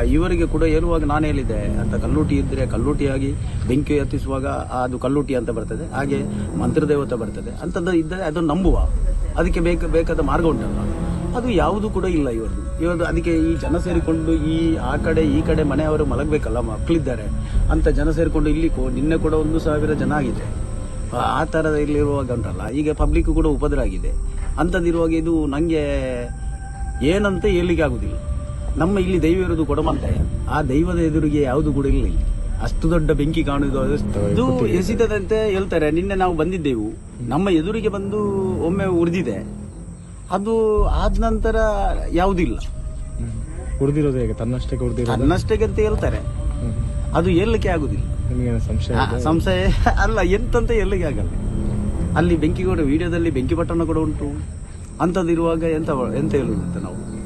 ಇವರಿಗೆ ಕೂಡ ಹೇಳುವಾಗ ನಾನು ಹೇಳಿದ್ದೆ, ಅಂತ ಕಲ್ಲೂಟಿ ಇದ್ರೆ ಕಲ್ಲೂಟಿಯಾಗಿ ಬೆಂಕಿ ಹತ್ತಿಸುವಾಗ ಅದು ಕಲ್ಲೂಟಿ ಅಂತ ಬರ್ತದೆ, ಹಾಗೆ ಮಂತ್ರದೇವತೆ ಬರ್ತದೆ, ಅಂತದ್ದು ಇದ್ದರೆ ಅದನ್ನು ನಂಬುವ. ಅದಕ್ಕೆ ಬೇಕ, ಬೇಕಾದ ಮಾರ್ಗ ಉಂಟಲ್ಲ ಅದು ಯಾವುದು ಕೂಡ ಇಲ್ಲ ಇವರದು ಇವತ್ತು ಅದಕ್ಕೆ ಈ ಜನ ಸೇರಿಕೊಂಡು ಈ, ಆ ಕಡೆ, ಈ ಕಡೆ ಮನೆಯವರು ಮಲಗಬೇಕಲ್ಲ ಮಕ್ಕಳಿದ್ದಾರೆ, ಅಂತ ಜನ ಸೇರಿಕೊಂಡು ಇಲ್ಲಿ ನಿನ್ನೆ ಕೂಡ ಒಂದು ಸಾವಿರ ಜನ ಆಗಿದೆ. ಆ- ಆ ಥರದ ಇಲ್ಲಿರುವಾಗ ಉಂಟಲ್ಲ, ಈಗ ಪಬ್ಲಿಕ್ ಕೂಡ ಉಪದ್ರ ಆಗಿದೆ. ಅಂಥದ್ದಿರುವಾಗ ಇದು ನನಗೆ ಏನಂತ ಹೇಳಲಿಕ್ಕೆ ಆಗುದಿಲ್ಲ. ನಮ್ಮ ಇಲ್ಲಿ ದೈವ ಇರೋದು ಕೊಡಮಂತೆ. ಆ ದೈವದ ಎದುರಿಗೆ ಯಾವುದು ಕೂಡ ಇಲ್ಲ ಅಷ್ಟು ದೊಡ್ಡ ಬೆಂಕಿ ಕಾಣುವುದು ಅದು- ಎಸಿತದಂತೆ ಹೇಳ್ತಾರೆ ನಿನ್ನೆ ನಾವು ಬಂದಿದ್ದೆವು. ನಮ್ಮ ಎದುರಿಗೆ ಬಂದು ಒಮ್ಮೆ ಉರಿದಿದೆ. ಅದು ಆದ ನಂತರ ಯಾವುದಿಲ್ಲ. ಉಳಿದಿರೋದು ಹೇಗೆ? ತನ್ನಷ್ಟಕ್ಕೆ ತನ್ನಷ್ಟಕ್ಕೆ ಅಂತ ಹೇಳ್ತಾರೆ. ಅದು ಎಲ್ಲಕ್ಕೆ ಆಗುದಿಲ್ಲ. ಸಂಶಯ ಸಂಶಯ ಅಲ್ಲ ಎಂತಂತ ಎಲ್ಲಿಗೆ ಆಗಲ್ಲ. ಅಲ್ಲಿ ಬೆಂಕಿ ಕೂಡ ವಿಡಿಯೋದಲ್ಲಿ ಬೆಂಕಿ ಪಟ್ಟಣ ಕೂಡ ಉಂಟು. ಅಂತದಿರುವಾಗ ಎಂತ ಎಂತ ಹೇಳುದಂತ ನಾವು?